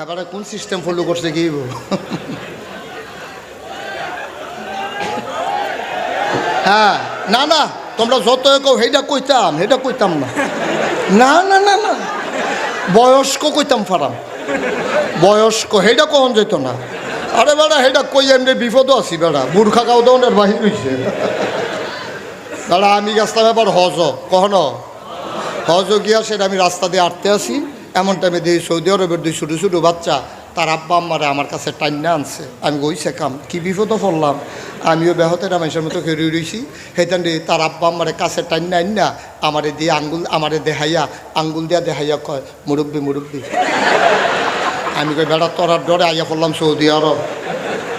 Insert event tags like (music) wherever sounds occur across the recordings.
হ্যাঁ কোন system follow করছে কি হ্যাঁ না না, তোমরা যত কেউ সেইটা কইতাম সেইটা কইতাম না। না না না না, বয়স্ক কইতাম ফারাম। বয়স্ক, সেইটা কখন যেত না? আরে বেড়া, সেইটা কই এমনি বিপদও আছি বেড়া বুর্খা কাউ দৌনের বাহির হয়েছে বেড়া, আমি গেছিলাম এবার হজ কখনো? হজ গিয়া সেটা আমি রাস্তা দিয়ে আটতে আসি। এমন টাইমে দেখি সৌদি আরবের দুই ছোটো ছোটো বাচ্চা, তার আব্বা আম্মারে আমার কাছে টাইনা আনছে। আমি গইছে কাম, কি বিপদও পড়লাম? আমিও ব্যাহতের রামেশের মতো খেয়ে রইছি। সেইটান তার আব্বা আম্মারে কাছে টাইনা আইনা, আমারে দিয়ে আঙ্গুল, আমারে দেহাইয়া আঙ্গুল দিয়া দেহাইয়া কয়, মুরব্বি মুরব্বি। আমি কই, বেড়া তোরার ডরে আইয়া পড়লাম সৌদি আরব।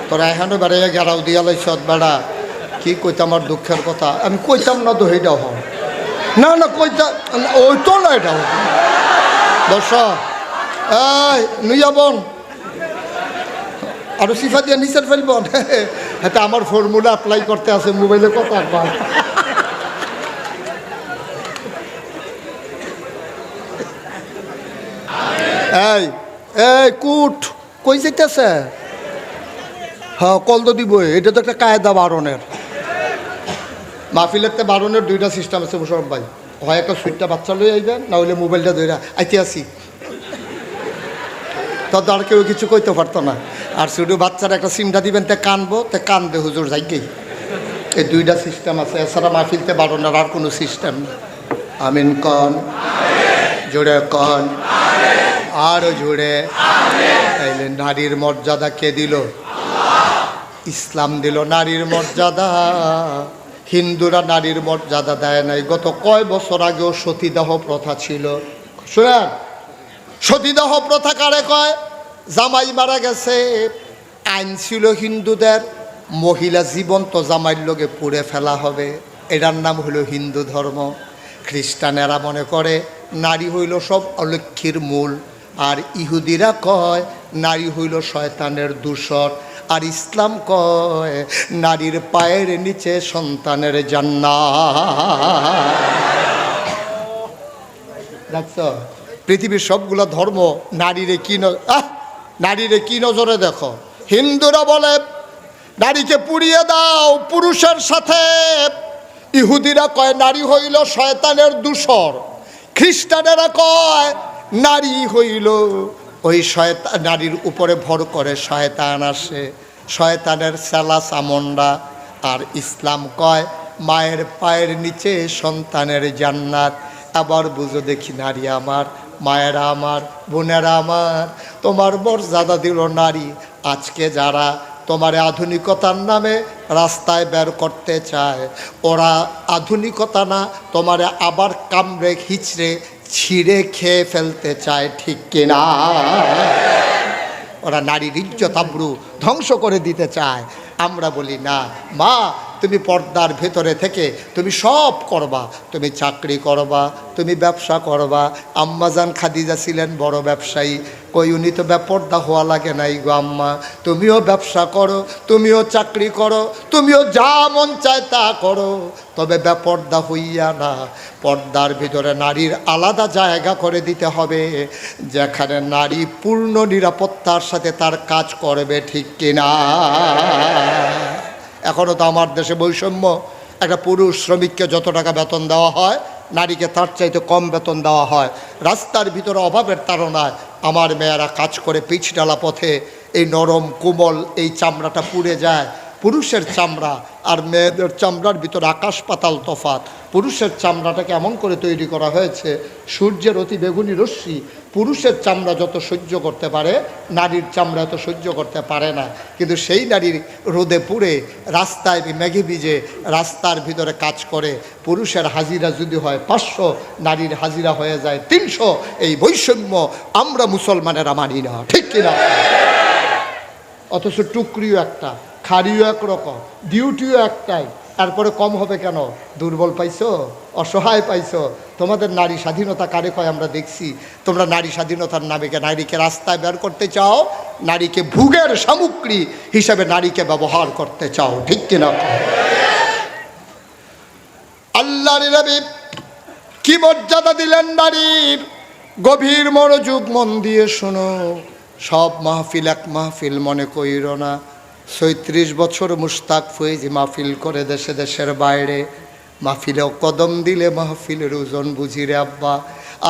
তোরা এখানে বেড়াইয়া গেরাও দিয়া লাইছ, বেড়া। কি কইতাম আমার দুঃখের কথা? আমি কইতাম না সেইটাও হন না না কইতাম ওই তো না, এটাও বস এই, নুইয়া বোন। আরও সিফা দিয়ে নিচের ফেলব। হ্যাঁ (laughs) আমার ফর্মুলা অ্যাপ্লাই করতে আছে মোবাইলে কত একবার এই এই, কুট, কই যাইতেছে? হ্যাঁ কল তো দিব এটা তো একটা কায়দা বারণের। মাহফিলের তো বারণের দুইটা সিস্টেম আছে, মুশরফ ভাই। হয় একটা সুইটটা বাচ্চা লই আইবেন, না হইলে মোবাইলটা ধরে আইতে আসি। তত আর কেউ কিছু কইতে পারতো না। আর শুধু বাচ্চারা একটা সিমটা দিবেন, তে কানবো, তে কানবে হুজুর যাইকেই এই দুইটা সিস্টেম আছে, এছাড়া মাহফিলতে বারণের আর কোনো সিস্টেম নেই আমিন কন, জোরে কন, আরও জোরে। তাইলে নারীর মর্যাদা কে দিল? ইসলাম দিল নারীর মর্যাদা। হিন্দুরা নারীর মর্যাদা দেয় নাই। গত কয় বছর আগেও সতীদাহ প্রথা ছিল। শুনেন, সতীদাহ প্রথা কারে কয়? জামাই মারা গেছে, আইন ছিল হিন্দুদের, মহিলা জীবন্ত জামাইয়ের লোকে পুড়ে ফেলা হবে। এটার নাম হলো হিন্দু ধর্ম। খ্রিস্টানেরা মনে করে, নারী হইল সব অলক্ষীর মূল। আর ইহুদিরা কয়, নারী হইল শয়তানের দূষর আর ইসলাম কয়, নারীর পায়ের নিচে সন্তানের জান্না দেখছ? পৃথিবীর সবগুলো ধর্ম নারীরে কি আহ! নারীরে কি নজরে দেখো? হিন্দুরা বলে, নারীকে পুড়িয়ে দাও, পুরুষের সাথে। ইহুদিরা কয়, নারী হইল শয়তানের দূষর। খ্রিস্টানেরা কয়, নারী হইল ওই শয়তা, নারীর উপরে ভর করে শয়তান আসে। শয়তানের সেলা চামন্ডা আর ইসলাম কয়, মায়ের পায়ের নিচে সন্তানের জান্নাত। আবার বুঝো দেখি নারী আমার, মায়েরা আমার, বোনেরা আমার। তোমার মর্যাদা দিল নারী, আজকে যারা তোমার আধুনিকতার নামে রাস্তায় বের করতে চায়, ওরা আধুনিকতা না, তোমারে আবার কামড়ে, হিচড়ে ছিঁড়ে খেয়ে ফেলতে চায় ঠিক কিনা? ওরা নারীর ইজ্জত, আব্রু ধ্বংস করে দিতে চায়। আমরা বলি, না, মা তুমি পর্দার ভেতরে থেকে তুমি সব করবা। তুমি চাকরি করবা, তুমি ব্যবসা করবা। আম্মাজান খাদিজা ছিলেন বড় ব্যবসায়ী। কই, উনি তো বেপর্দা হওয়া লাগে নাই গো আম্মা। তুমিও ব্যবসা করো, তুমিও চাকরি করো, তুমিও যা মন চায় তা করো। তবে বেপর্দা হইয়া না। পর্দার ভিতরে নারীর আলাদা জায়গা করে দিতে হবে। যেখানে নারী পূর্ণ নিরাপত্তার সাথে তার কাজ করবে, ঠিক কিনা? এখনও তো আমার দেশে বৈষম্য। একটা পুরুষ শ্রমিককে যত টাকা বেতন দেওয়া হয়, নারীকে তার চাইতে কম বেতন দেওয়া হয়। রাস্তার ভিতরে অভাবের তাড়নায় আমার মেয়েরা কাজ করে পিচ ডালা পথে এই নরম, কোমল এই চামড়াটা পুড়ে যায়। পুরুষের চামড়া আর মেয়েদের চামড়ার ভিতরে আকাশ পাতাল তফাত পুরুষের চামড়াটাকে এমন করে তৈরি করা হয়েছে, সূর্যের অতি বেগুনি রশ্মি পুরুষের চামড়া যত সহ্য করতে পারে, নারীর চামড়া এত সহ্য করতে পারে না। কিন্তু সেই নারীর রোদে পুড়ে, রাস্তায় মেঘে ভিজে রাস্তার ভিতরে কাজ করে, পুরুষের হাজিরা যদি হয় পাঁচশো, নারীর হাজিরা হয়ে যায় তিনশো। এই বৈষম্য আমরা মুসলমানেরা মানি না, ঠিক কিনা অথচ টুকরিও একটা, খাড়িও একরকম ডিউটিও একটাই। তারপরে কম হবে কেন? দুর্বল পাইছো? অসহায় পাইছো? তোমাদের নারী স্বাধীনতা কারে কয় আমরা দেখছি? তোমরা নারী স্বাধীনতার নামে নারীকে রাস্তায় বের করতে চাও, নারীকে ভুগের সামগ্রী হিসাবে নারীকে ব্যবহার করতে চাও, ঠিক কিনা? আল্লাহ কি মর্যাদা দিলেন নারীর? গভীর মনোযোগ মন দিয়ে শোনো। সব মাহফিল এক মাহফিল মনে কইর না। ছয়ত্রিশ বছর মুস্তাক ফৈজি মাহফিল করে দেশে দেশের বাইরে। মাহফিলেও কদম দিলে মাহফিলের ওজন বুঝি রে আব্বা।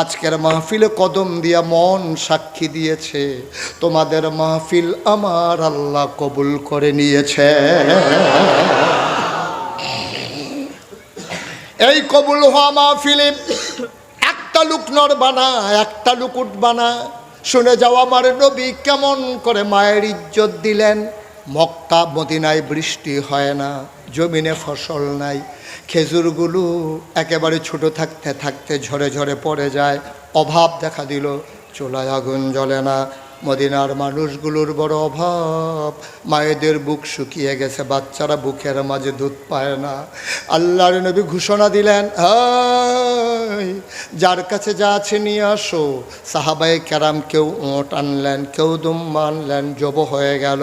আজকের মাহফিলে কদম দিয়া মন সাক্ষী দিয়েছে। তোমাদের মাহফিল আমার আল্লাহ কবুল করে নিয়েছে। এই কবুল হওয়া মাহফিলে একটা লুক বানা একটা লুক উঠ বানা শুনে যাও আমার নবী কেমন করে মায়ের ইজ্জত দিলেন। মক্কা মদিনায় বৃষ্টি হয় না, জমিনে ফসল নাই। খেজুরগুলো একেবারে ছোট থাকতে থাকতে ঝরে ঝরে পড়ে যায়। অভাব দেখা দিল, চুলায় আগুন জ্বলে না। মদিনার মানুষগুলোর বড় অভাব, মায়েদের বুক শুকিয়ে গেছে, বাচ্চারা বুকের মাঝে দুধ পায় না। আল্লাহর নবী ঘোষণা দিলেন "হাই, যার কাছে যা আছে নিয়ে আসো। সাহাবাই ক্যারাম কেউ ওঁট আনলেন কেউ দুম্মা আনলেন জব হয়ে গেল।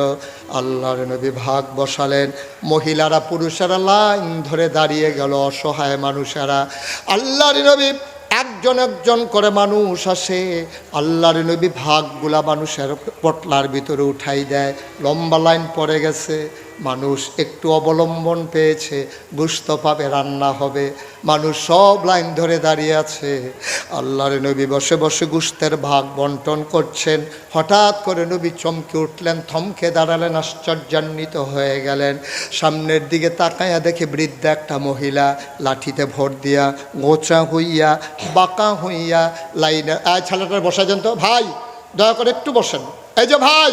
আল্লাহর নবী ভাগ বসালেন। মহিলারা পুরুষেরা লাইন ধরে দাঁড়িয়ে গেল অসহায় মানুষেরা। আল্লাহর নবী একজন একজন করে মানুষ আসে। আল্লাহর নবী ভাগগুলা মানুষের পটলার ভিতরে উঠাই দেয়। লম্বা লাইন পড়ে গেছে। মানুষ একটু অবলম্বন পেয়েছে গুস্ত পাবে, রান্না হবে। মানুষ সব লাইন ধরে দাঁড়িয়ে আছে। আল্লাহর নবী বসে বসে গুস্তের ভাগ বন্টন করছেন। হঠাৎ করে নবী চমকে উঠলেন, থমকে দাঁড়ালেন, আশ্চর্যান্বিত হয়ে গেলেন। সামনের দিকে তাকাইয়া দেখে বৃদ্ধ একটা মহিলা লাঠিতে ভোট দিয়া গোচা হইয়া, বাঁকা হইয়া লাইনে ছেলেটার বসা যান তো, ভাই, দয়া করে একটু বসেন। এই যে ভাই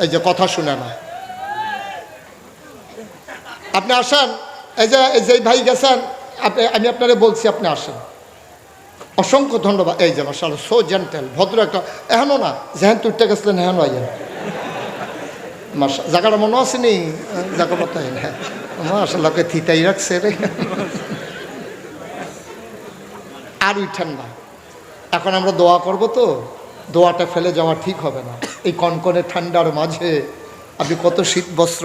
এই যে কথা শুনে না। আপনি আসেন? এই যে এই যে ভাই গেছেন, আপনি, আমি আপনারে বলছি আপনি আসেন। অসংখ্য ধন্যবাদ। এই যে মাসাল সো জেন্টেল ভদ্র একটা। এখনও না যেহেন তুইতে গেছিলেন, এখনও আইয়েন। জায়গাটা মনে আছে নি? জায়গা হ্যাঁ। মাসাল্লাহকে থিতাই রাখছে রে। আর উঠেন না। এখন আমরা দোয়া করব তো। দোয়াটা ফেলে যাওয়া ঠিক হবে না। এই কনকনে ঠান্ডার মাঝে আপনি কত শীত বস্ত্র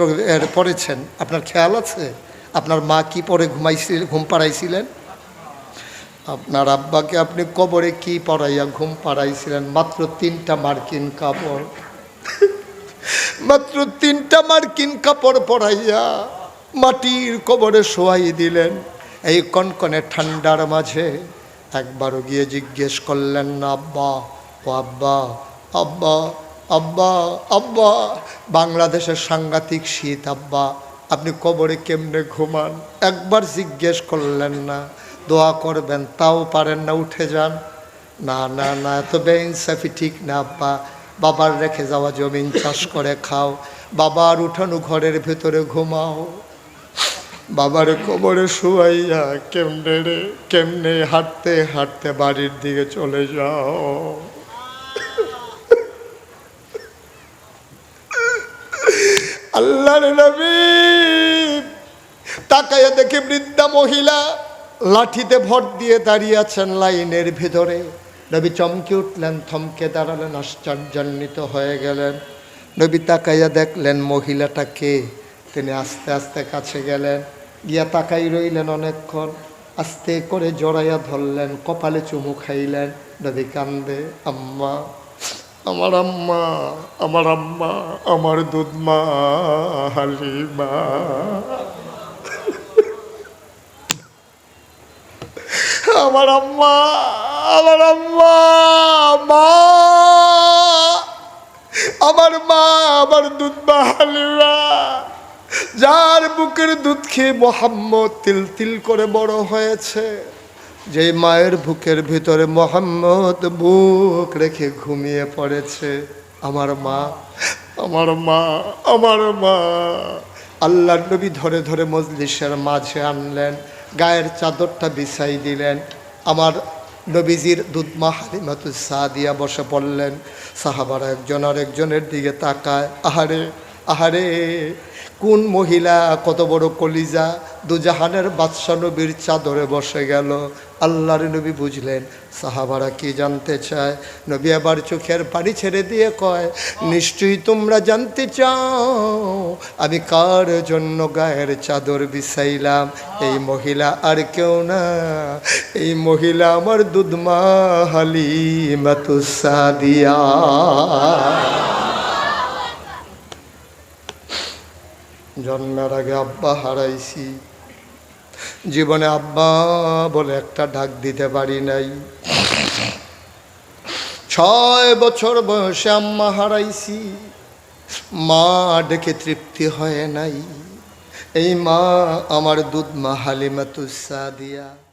পরেছেন? আপনার খেয়াল আছে? আপনার মা কি পরে ঘুমাইছিল ঘুম পাড়াইছিলেন? আপনার আব্বাকে আপনি কবরে কি পড়াইয়া ঘুম পাড়াইছিলেন? মাত্র তিনটা মার্কিন কাপড়। মাত্র তিনটা মার্কিন কাপড় পরাইয়া মাটির কবরে শোয়াই দিলেন। এই কনকনে ঠান্ডার মাঝে একবারও গিয়ে জিজ্ঞেস করলেন না আব্বা, ও আব্বা আব্বা আব্বা আব্বা, বাংলাদেশের সাংঘাতিক শীত, আব্বা। আপনি কবরে কেমনে ঘুমান? একবার জিজ্ঞেস করলেন না। দোয়া করবেন, তাও পারেন না, উঠে যান। না না না, এত বেইনসাফি ঠিক না, আব্বা। বাবার রেখে যাওয়া জমিন চাষ করে খাও। বাবার উঠানো ঘরের ভেতরে ঘুমাও। বাবার কবরে শুয়াইয়া কেমনে রে, কেমনে হাঁটতে হাঁটতে বাড়ির দিকে চলে যাও। আল্লাহর নবী। তাকাইয়া দেখে বৃদ্ধা মহিলা লাঠিতে ভর দিয়ে দাঁড়িয়ে আছেন লাইনের ভিতরে। নবী চমকে উঠলেন, থমকে দাঁড়ালেন, আশ্চর্যান্বিত হয়ে গেলেন। নবী তাকাইয়া দেখলেন মহিলাটাকে তিনি আস্তে আস্তে কাছে গেলেন, গিয়া তাকাই রইলেন অনেকক্ষণ, আস্তে করে জড়াইয়া ধরলেন, কপালে চুমু খাইলেন। নবী কান্দে, আম্মা আমার আম্মা আমার আম্মা আমার দুধমা হালিমা আমার আম্মা আমার আম্মা মা আমার মা আমার দুধ হালিমা যার বুকের দুধ খেয়ে মোহাম্মদ তিল তিল করে বড় হয়েছে? যে মায়ের বুকের ভিতরে মোহাম্মদ বুক রেখে ঘুমিয়ে পড়েছে। আমার মা আমার মা আমার মা। আল্লাহ নবী ধরে ধরে মজলিসের মাঝে আনলেন, গায়ের চাদরটা বিছাই দিলেন। আমার নবীজির দুধমা হালিমাতুস সাদিয়া বসে পড়লেন। সাহাবারা একজন আর একজনের দিকে তাকায়, আহারে আহারে। কোন মহিলা কত বড় কলিজা? দুজাহানের বাদশা নবীর চাদরে বসে গেল। আল্লাহর নবী বুঝলেন, সাহাবারা কি জানতে চায়? নবী আবার চোখের পানি ছেড়ে দিয়ে কয়, নিশ্চয়ই তোমরা জানতে চাও, আমি কার জন্য গায়ের চাদর বিছাইলাম? এই মহিলা আর কেউ না। এই মহিলা আমার দুধমা হালিমাতুসাদিয়া জন্মের আগে আব্বা হারাইছি। জীবনে আব্বা বলে একটা ডাক দিতে পারি নাই। ছয় বছর বয়সে আম্মা হারাইছি। মা ডেকে তৃপ্তি হয় নাই। এই মা আমার দুধ মা হালিমাতুসা দিয়া